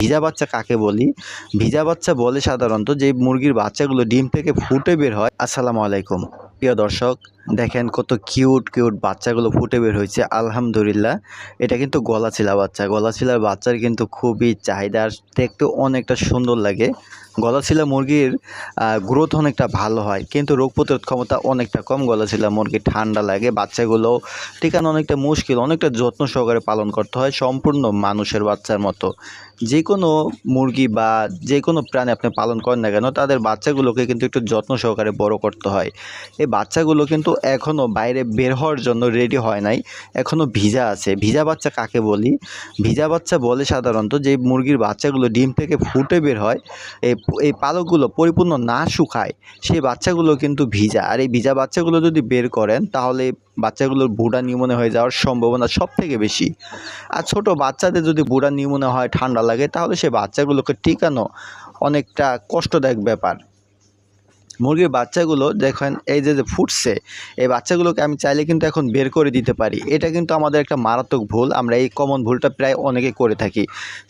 ভিজা বাচ্চা কাকে বলি? ভিজা বাচ্চা বলে সাধারণত যে মুরগির বাচ্চাগুলো ডিম থেকে ফুটে বের হয়। আসসালামু আলাইকুম। প্রিয় দর্শক দেখেন কত কিউট কিউট বাচ্চাগুলো ফুটে বের হয়েছে, আলহামদুলিল্লাহ। এটা কিন্তু গলাচিলা বাচ্চা। গলাচিলার বাচ্চার কিন্তু খুবই চাহিদা দেখতে অনেকটা সুন্দর লাগে। গলাচিলা মুরগির গ্রোথ অনেকটা ভালো হয়, কিন্তু রোগ প্রতিরোধ ক্ষমতা অনেকটা কম গলাচিলা মুরগির ঠান্ডা লাগে, বাচ্চাগুলো টিকানো অনেকটা মুশকিল, অনেকটা যত্ন সহকারে পালন করতে হয় সম্পূর্ণ মানুষের বাচ্চার মতো। যে কোনো মুরগি বা যে কোনো প্রাণী আপনি পালন করেন না কেন, তাদের বাচ্চাগুলোকে কিন্তু একটু যত্ন সহকারে বড় করতে হয়। এই বাচ্চাগুলো কিন্তু এখনও বাইরে বের হওয়ার জন্য রেডি হয় নাই। এখনও ভিজা আছে। ভিজা বাচ্চা কাকে বলি? ভিজা বাচ্চা বলে সাধারণত যে মুরগির বাচ্চাগুলো ডিম থেকে ফুটে বের হয়, এই এই পালকগুলো পরিপূর্ণ না শুকায়, সেই বাচ্চাগুলো কিন্তু ভিজা। আর এই ভিজা বাচ্চাগুলো যদি বের করেন, তাহলে বাচ্চাগুলোর বুড়া নিউমোনিয়া হয়ে যাওয়ার সম্ভাবনা সব থেকে বেশি। আর ছোট বাচ্চাদের যদি বুড়া নিউমোনিয়া হয়, ঠান্ডা লাগে, তাহলে সে বাচ্চাগুলোকে টিকানো অনেকটা কষ্টদায়ক ব্যাপার। মুরগির বাচ্চাগুলো দেখেন, এই যে যে ফুটছে, এই বাচ্চাগুলোকে আমি চাইলে কিন্তু এখন বের করে দিতে পারি। এটা কিন্তু আমাদের একটা মারাত্মক ভুল। আমরা এই কমন ভুলটা প্রায় অনেকে করে থাকি।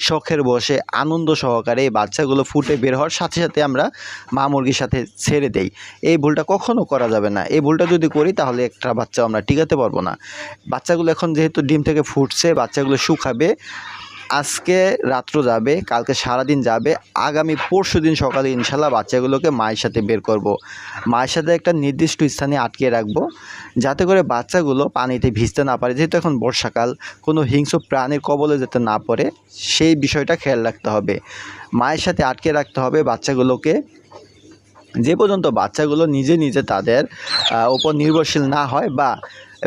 শখের বসে আনন্দ সহকারে এই বাচ্চাগুলো ফুটে বের হওয়ার সাথে সাথে আমরা মা মুরগির সাথে ছেড়ে দেই। এই ভুলটা কখনও করা যাবে না। এই ভুলটা যদি করি, তাহলে একটা বাচ্চা আমরা টিকাতে পারব না। বাচ্চাগুলো এখন যেহেতু ডিম থেকে ফুটছে, বাচ্চাগুলো শুকাবে আজকে রাত্র যাবে, কালকে সারাদিন যাবে, আগামী পরশু দিন সকালে ইনশাল্লাহ বাচ্চাগুলোকে মায়ের সাথে বের করব। মায়ের সাথে একটা নির্দিষ্ট স্থানে আটকে রাখব, যাতে করে বাচ্চাগুলো পানিতে ভিজতে না পারে। যেহেতু এখন বর্ষাকাল, কোনো হিংস্র প্রাণীর কবলে যেতে না পড়ে, সেই বিষয়টা খেয়াল রাখতে হবে। মায়ের সাথে আটকে রাখতে হবে বাচ্চাগুলোকে। যে পর্যন্ত বাচ্চাগুলো নিজে নিজে তাদের উপর নির্ভরশীল না হয় বা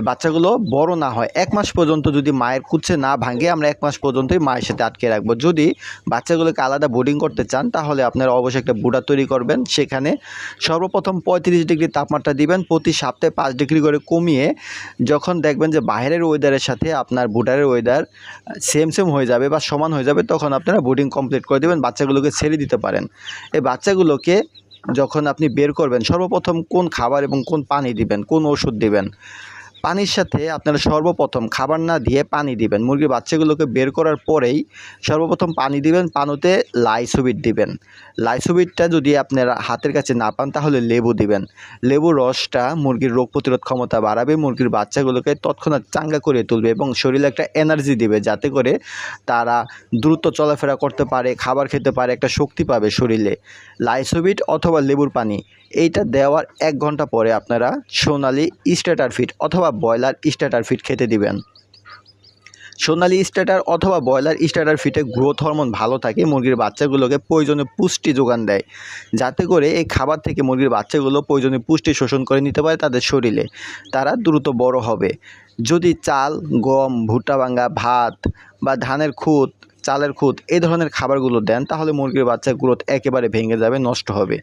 বাচ্চাগুলো বড় না হয়, এক মাস পর্যন্ত যদি মায়ের কুচ্ছে না ভাঙে, আমরা এক মাস পর্যন্তই মায়ের সাথে আটকে রাখব। যদি বাচ্চাগুলোকে আলাদা বোর্ডিং করতে চান, তাহলে আপনারা অবশ্যই একটা বুড়া তৈরি করবেন। সেখানে সর্বপ্রথম পঁয়ত্রিশ ডিগ্রি তাপমাত্রা দিবেন, প্রতি সপ্তাহে পাঁচ ডিগ্রি করে কমিয়ে যখন দেখবেন যে বাইরের ওয়েদারের সাথে আপনার বুটারের ওয়েদার সেম সেম হয়ে যাবে বা সমান হয়ে যাবে, তখন আপনারা বোর্ডিং কমপ্লিট করে দেবেন, বাচ্চাগুলোকে ছেড়ে দিতে পারেন। এই বাচ্চাগুলোকে যখন আপনি বের করবেন সর্বপ্রথম কোন খাবার এবং কোন পানি দিবেন কোন ওষুধ দিবেন? পানির সাথে আপনারা সর্বপ্রথম খাবার না দিয়ে পানি দিবেন। মুরগির বাচ্চাগুলোকে বের করার পরেই সর্বপ্রথম পানি দিবেন, পানুতে লাইসোবিট দিবেন। লাইসোবিটটা যদি আপনারা হাতের কাছে না পান, তাহলে লেবু দিবেন। লেবুর রসটা মুরগির রোগ প্রতিরোধ ক্ষমতা বাড়াবে, মুরগির বাচ্চাগুলোকে তৎক্ষণাৎ চাঙ্গা করে তুলবে এবং শরীরে একটা এনার্জি দিবে, যাতে করে তারা দ্রুত চলাফেরা করতে পারে, খাবার খেতে পারে, একটা শক্তি পাবে শরীরে। লাইসোবিট অথবা লেবুর পানি এইটা দেওয়ার এক ঘণ্টা পরে আপনারা সোনালি স্ট্যাটার ফিট অথবা ব্রয়লার স্ট্যাটার ফিট খেতে দিবেন। সোনালি স্ট্যাটার অথবা ব্রয়লার স্ট্যাটার ফিটে গ্রোথ হরমোন ভালো থাকে, মুরগির বাচ্চাগুলোকে প্রয়োজনীয় পুষ্টি যোগান দেয়। যাতে করে এই খাবার থেকে মুরগির বাচ্চাগুলো প্রয়োজনীয় পুষ্টি শোষণ করে নিতে পারে তাদের শরীরে। তারা দ্রুত বড় হবে। যদি চাল, গম, ভুট্টা ভাঙ্গা ভাত বা ধানের খুদ চালের খুদ এই ধরনের খাবারগুলো দেন, তাহলে মুরগির বাচ্চার গ্রোথ একেবারে ভেঙে যাবে, নষ্ট হবে,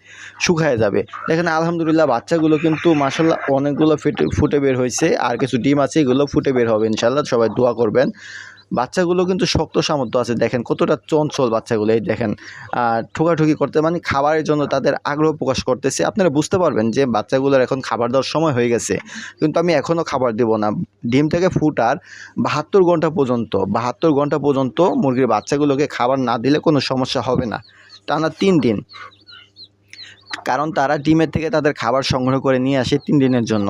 শুকায় যাবে। দেখেন, আলহামদুলিল্লাহ, বাচ্চাগুলো কিন্তু মাসাল্লাহ অনেকগুলো ফেটে, ফুটে বের হয়েছে, আর কিছু ডিম আছে, এগুলো ফুটে বের হবে ইনশাল্লাহ সবাই দোয়া করবেন। বাচ্চাগুলো কিন্তু শক্ত সামর্থ্য আছে। দেখেন কতটা চঞ্চল বাচ্চাগুলো, এই দেখেন ঠোকাঠুকি করতে মানে খাবারের জন্য তাদের আগ্রহ প্রকাশ করতেছে। আপনারা বুঝতে পারবেন যে বাচ্চাগুলোর এখন খাবার দেওয়ার সময় হয়ে গেছে। কিন্তু আমি এখনও খাবার দেবো না। ডিম থেকে ফুটার বাহাত্তর ঘণ্টা পর্যন্ত, বাহাত্তর ঘণ্টা পর্যন্ত মুরগির বাচ্চাগুলোকে খাবার না দিলে কোনো সমস্যা হবে না। টানা তিন দিন। কারণ তারা ডিমের থেকে তাদের খাবার সংগ্রহ করে নিয়ে আসে তিন দিনের জন্য।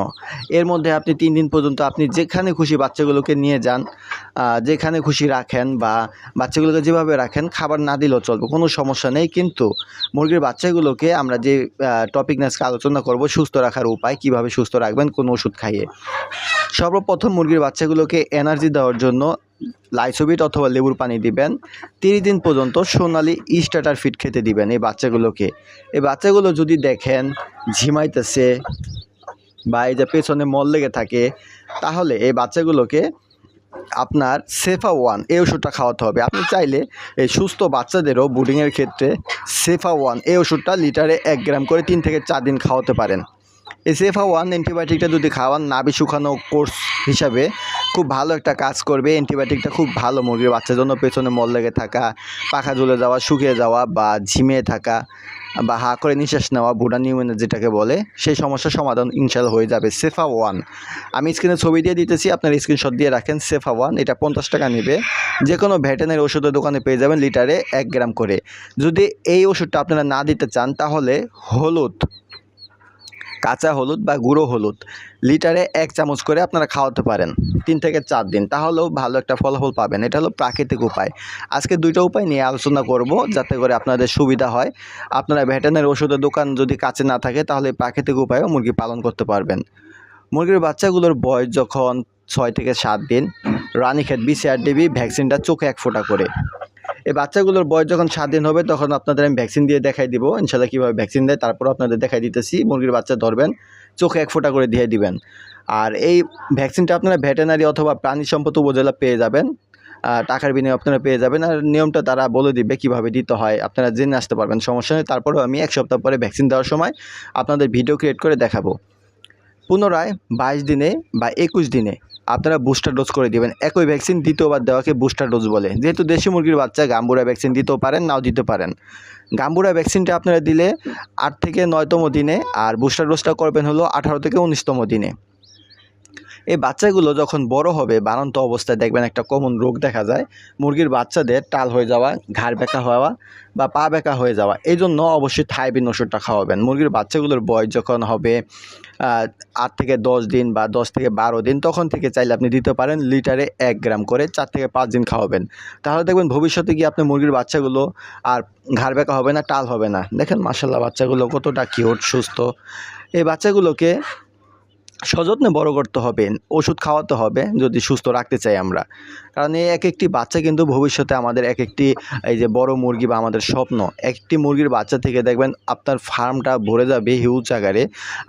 এর মধ্যে আপনি তিন দিন পর্যন্ত আপনি যেখানে খুশি বাচ্চাগুলোকে নিয়ে যান যেখানে খুশি রাখেন বা বাচ্চাগুলোকে যেভাবে রাখেন, খাবার না দিলেও চলবে, কোনো সমস্যা নেই। কিন্তু মুরগির বাচ্চাগুলোকে আমরা যে টপিক নিয়ে আলোচনা করব, সুস্থ রাখার উপায়, কীভাবে সুস্থ রাখবেন, কোনো ওষুধ খাইয়ে। সর্বপ্রথম মুরগির বাচ্চাগুলোকে এনার্জি দেওয়ার জন্য লাইসোবিট অথবা লেবুর পানি দিবেন। তিরিশ দিন পর্যন্ত সোনালি স্টার্টার ফিট খেতে দিবেন এই বাচ্চাগুলোকে। এই বাচ্চাগুলো যদি দেখেন ঝিমাইতেছে বা এই যে পেছনে মল লেগে থাকে, তাহলে এই বাচ্চাগুলোকে আপনার সেফা ওয়ান এই ওষুধটা খাওয়াতে হবে। আপনি চাইলে এই সুস্থ বাচ্চাদেরও বুডিংয়ের ক্ষেত্রে সেফা ওয়ান এই ওষুধটা লিটারে এক গ্রাম করে তিন থেকে চার দিন খাওয়াতে পারেন। এই সেফা ওয়ান অ্যান্টিবায়োটিকটা যদি খাওয়ান নাভি শুকানো কোর্স হিসাবে, খুব ভালো একটা কাজ করবে। অ্যান্টিবায়োটিকটা খুব ভালো মুরগির বাচ্চার জন্য, পেছনে মল লেগে থাকা, পাখা ঝুলে যাওয়া, শুকিয়ে যাওয়া বা ঝিমিয়ে থাকা বা হা করে নিঃশ্বাস নেওয়া বুড়া নিউমোনিয়া যেটাকে বলে, সেই সমস্যার সমাধান ইনশাল্লাহ হয়ে যাবে সেফা ওয়ান আমি স্ক্রিনে ছবি দিয়ে দিতেছি, আপনার স্ক্রিনশট দিয়ে রাখেন, সেফা ওয়ান এটা পঞ্চাশ টাকা নেবে। যে কোনো ভেটেনারি ওষুধের দোকানে পেয়ে যাবেন লিটারে এক গ্রাম করে। যদি এই ওষুধটা আপনারা না দিতে চান, তাহলে হলুদ কাঁচা হলুদ বা গুঁড়ো হলুদ, লিটারে এক চামচ করে আপনারা খাওয়াতে পারেন, তিন থেকে চার দিন। তাহলেও ভালো একটা ফলাফল পাবেন। এটা হলো প্রাকৃতিক উপায়। আজকে দুইটা উপায় নিয়ে আলোচনা করব, যাতে করে আপনাদের সুবিধা হয়। আপনারা ভেটেনারি ওষুধের দোকান যদি কাছে না থাকে, তাহলে প্রাকৃতিক উপায়েও মুরগি পালন করতে পারবেন। মুরগির বাচ্চাগুলোর বয়স যখন ছয় থেকে সাত দিন, রানীক্ষেত বিসিআর ডিবি ভ্যাকসিনটা চোখে এক ফোঁটা করে। এই বাচ্চাগুলোর বয়স যখন সাত দিন হবে, তখন আপনাদের আমি ভ্যাকসিন দিয়ে দেখাই দিব। ইনশাল্লাহ কীভাবে ভ্যাকসিন দেয়, তারপর আপনাদের দেখাই দিতেছি। মুরগির বাচ্চা ধরবেন, চোখে এক ফোঁটা করে দিয়ে দিবেন। আর এই ভ্যাকসিনটা আপনারা ভেটেনারি অথবা প্রাণী সম্পদ উপজেলা পেয়ে যাবেন। টাকার বিনিময়ে আপনারা পেয়ে যাবেন। আর নিয়মটা তারা বলে দিবে কীভাবে দিতে হয়, আপনারা জেনে আসতে পারবেন। সমস্যা নেই, তারপরেও আমি এক সপ্তাহ পরে ভ্যাকসিন দেওয়ার সময় আপনাদের ভিডিও ক্রিয়েট করে দেখাবো। পুনরায় বাইশ দিনে বা একুশ দিনে আপনারা বুস্টার ডোজ করে দেবেন। একই ভ্যাকসিন দ্বিতীয়বার দেওয়াকে বুস্টার ডোজ বলে। যেহেতু দেশি মুরগির বাচ্চা, গাম্বুরা ভ্যাকসিন দিতেও পারেন, নাও দিতে পারেন। গাম্বুরা ভ্যাকসিনটা আপনারা দিলে আট থেকে নয়তম দিনে আর বুস্টার ডোজটা করবেন হলো আঠারো থেকে উনিশতম দিনে। এই বাচ্চাগুলো যখন বড় হবে, বাড়ন্ত অবস্থায় দেখবেন একটা কমন রোগ দেখা যায়। মুরগির বাচ্চাদের টাল হয়ে যাওয়া, ঘাড় ব্যাকা হওয়া বা পা ব্যাকা হয়ে যাওয়া এই জন্য অবশ্যই থাইবিন ওষুধটা খাওয়াবেন। মুরগির বাচ্চাগুলোর বয়স যখন হবে আট থেকে দশ দিন বা দশ থেকে বারো দিন, তখন থেকে চাইলে আপনি দিতে পারেন লিটারে এক গ্রাম করে চার থেকে পাঁচ দিন খাওয়াবেন। তাহলে দেখবেন ভবিষ্যতে গিয়ে আপনার মুরগির বাচ্চাগুলো আর ঘাড় বেঁকা হবে না, টাল হবে না। দেখেন মাসাল্লাহ বাচ্চাগুলো কতটা কিউট সুস্থ। এই বাচ্চাগুলোকে সযত্নে বড় করতে হবে, ওষুধ খাওয়াতে হবে যদি সুস্থ রাখতে চাই আমরা। কারণ এই এক একটি বাচ্চা কিন্তু ভবিষ্যতে আমাদের এক একটি এই যে বড় মুরগি বা আমাদের স্বপ্ন, একটি মুরগির বাচ্চা থেকে দেখবেন আপনার ফার্মটা ভরে যাবে হিউজ আকারে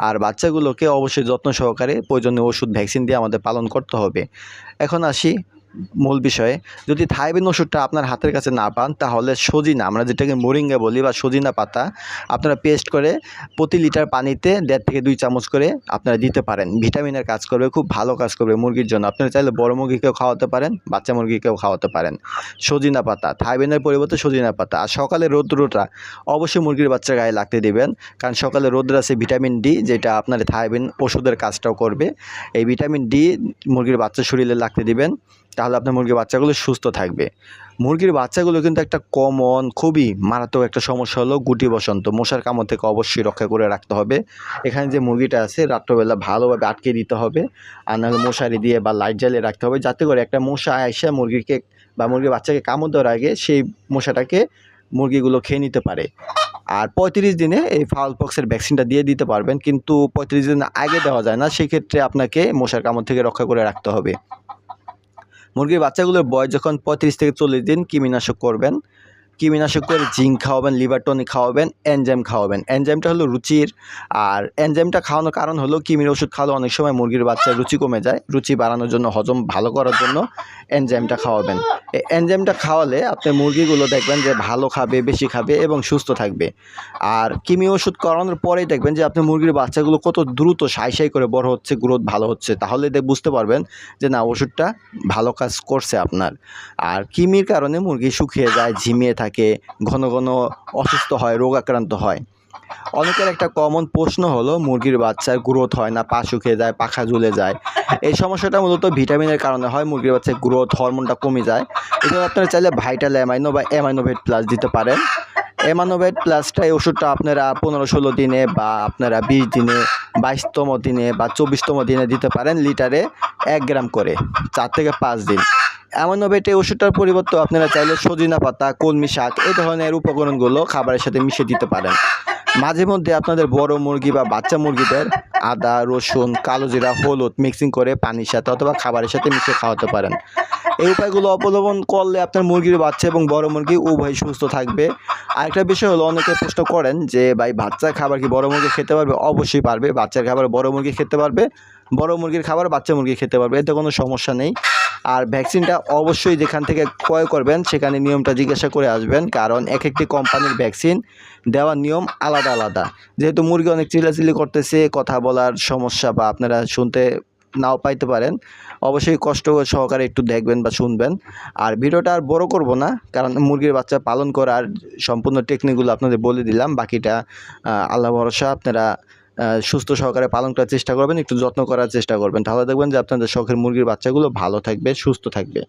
আর বাচ্চাগুলোকে অবশ্যই যত্ন সহকারে প্রয়োজনীয় ওষুধ, ভ্যাকসিন দিয়ে আমাদের পালন করতে হবে। এখন আসি মূল বিষয়ে, যদি থাইবিন ওষুধটা আপনার হাতের কাছে না পান, তাহলে সজিনা, আমরা যেটাকে মোরিঙ্গা বলি বা সজিনা পাতা, আপনারা পেস্ট করে প্রতি লিটার পানিতে দেড় থেকে দুই চামচ করে আপনারা দিতে পারেন। ভিটামিনের কাজ করবে, খুব ভালো কাজ করবে মুরগির জন্য। আপনারা চাইলে বড় মুরগিকেও খাওয়াতে পারেন, বাচ্চা মুরগিকেও খাওয়াতে পারেন। সজিনা পাতা, থাইবিনের পরিবর্তে সজিনা পাতা। আর সকালে রৌদ্রটা অবশ্যই মুরগির বাচ্চার গায়ে লাগতে দিবেন, কারণ সকালে রৌদ্র আছে ভিটামিন ডি, যেটা আপনার থাইবিন ওষুধের কাজটাও করবে। এই ভিটামিন ডি মুরগির বাচ্চার শরীরে লাগতে দিবেন। তাহলে আপনার মুরগির বাচ্চাগুলো সুস্থ থাকবে। মুরগির বাচ্চাগুলো কিন্তু একটা কমন খুবই মারাত্মক একটা সমস্যা হলো গুটি বসন্ত। মশার কামড় থেকে অবশ্যই রক্ষা করে রাখতে হবে। এখানে যে মুরগিটা আছে, রাত্রবেলা ভালোভাবে আটকে দিতে হবে। আর নাহলে মশারি দিয়ে বা লাইট জ্বালিয়ে রাখতে হবে। যাতে করে একটা মশা এসে মুরগিকে বা মুরগির বাচ্চাকে কামড় দেওয়ার আগে সেই মশাটাকে মুরগিগুলো খেয়ে নিতে পারে। আর পঁয়ত্রিশ দিনে এই ফাউল পক্সের ভ্যাকসিনটা দিয়ে দিতে পারবেন। কিন্তু পঁয়ত্রিশ দিন আগে দেওয়া যায় না। সেক্ষেত্রে আপনাকে মশার কামড় থেকে রক্ষা করে রাখতে হবে। মুরগির বাচ্চাগুলোর বয়স যখন পঁয়ত্রিশ থেকে চল্লিশ দিন কৃমিনাশক করবেন। কৃমিনাশক করে জিঙ্ক খাওয়াবেন, লিভার টনিক খাওয়াবেন, এনজাইম খাওয়াবেন। এনজাইমটা হলো রুচির, আর এনজাইমটা খাওয়ানোর কারণ হলো কৃমির ওষুধ খাওয়ালে অনেক সময় মুরগির বাচ্চার রুচি কমে যায়, রুচি বাড়ানোর জন্য, হজম ভালো করার জন্য এনজাইমটা খাওয়াবেন। এই এনজাইমটা খাওয়ালে আপনি মুরগিগুলো দেখবেন যে ভালো খাবে, বেশি খাবে এবং সুস্থ থাকবে। আর কৃমি ওষুধ করানোর পরেই দেখবেন যে আপনি মুরগির বাচ্চাগুলো কত দ্রুত সাই সাই করে বড় হচ্ছে, গ্রোথ ভালো হচ্ছে। তাহলে দেখ বুঝতে পারবেন যে না, ওষুধটা ভালো কাজ করছে আপনার। আর কৃমির কারণে মুরগি শুকিয়ে যায়, ঝিমিয়ে থাকে। ঘন ঘন অসুস্থ হয় রোগ আক্রান্ত হয়। অনেকের একটা কমন প্রশ্ন হলো, মুরগির বাচ্চার গ্রোথ হয় না, পা শুকিয়ে যায়, পাখা ঝুলে যায়? এই সমস্যাটা মূলত ভিটামিনের কারণে হয়, মুরগির বাচ্চার গ্রোথ হরমোনটা কমে যায়। এই জন্য আপনারা চাইলে ভাইটাল অ্যামাইনো বা অ্যামাইনোভেট প্লাস দিতে পারেন। অ্যামানোভেট প্লাসটা এই ওষুধটা আপনারা পনেরো ষোলো দিনে বা আপনারা বিশ দিনে, বাইশতম দিনে বা চব্বিশতম দিনে দিতে পারেন লিটারে এক গ্রাম করে, চার থেকে পাঁচ দিন। অ্যামানোভেট এই ওষুধটার পরিবর্তে আপনারা চাইলে সজিনা পাতা, কলমি শাক এই ধরনের উপকরণগুলো খাবারের সাথে মিশিয়ে দিতে পারেন। মাঝে মধ্যে আপনাদের বড় মুরগি বা বাচ্চা মুরগিদের আদা, রসুন, কালো জিরা, হলুদ মিক্সিং করে পানির সাথে অথবা খাবারের সাথে মিশিয়ে খাওয়াতে পারেন। এই উপায়গুলো অবলম্বন করলে আপনার মুরগির বাচ্চা এবং বড় মুরগি উভয় সুস্থ থাকবে। আরেকটা বিষয় হলো, অনেকে প্রশ্ন করেন যে, ভাই, বাচ্চার খাবার কি বড় মুরগি খেতে পারবে? অবশ্যই পারবে। বাচ্চার খাবার বড় মুরগি খেতে পারবে, বড় মুরগির খাবার বাচ্চা মুরগি খেতে পারবে। এতে কোনো সমস্যা নেই। আর ভ্যাকসিনটা অবশ্যই যেখান থেকে ক্রয় করবেন, সেখানে নিয়মটা জিজ্ঞাসা করে আসবেন। কারণ এক একটি কোম্পানির ভ্যাকসিন দেওয়ার নিয়ম আলাদা আলাদা। যেহেতু মুরগি অনেক চিলাচিলি করতেছে, কথা বলার সমস্যা বা আপনারা শুনতে নাও পাইতে পারেন, অবশ্যই কষ্ট সহকারে একটু দেখবেন বা শুনবেন। আর ভিডিওটা আর বড় করব না, কারণ মুরগির বাচ্চা পালন করার সম্পূর্ণ টেকনিকগুলো আপনাদের বলে দিলাম। বাকিটা আল্লাহ ভরসা, আপনারা সুস্থ সহকারে পালন করার চেষ্টা করবেন, একটু যত্ন করার চেষ্টা করবেন। তাহলে দেখবেন যে আপনাদের শখের মুরগির বাচ্চাগুলো ভালো থাকবে, সুস্থ থাকবে।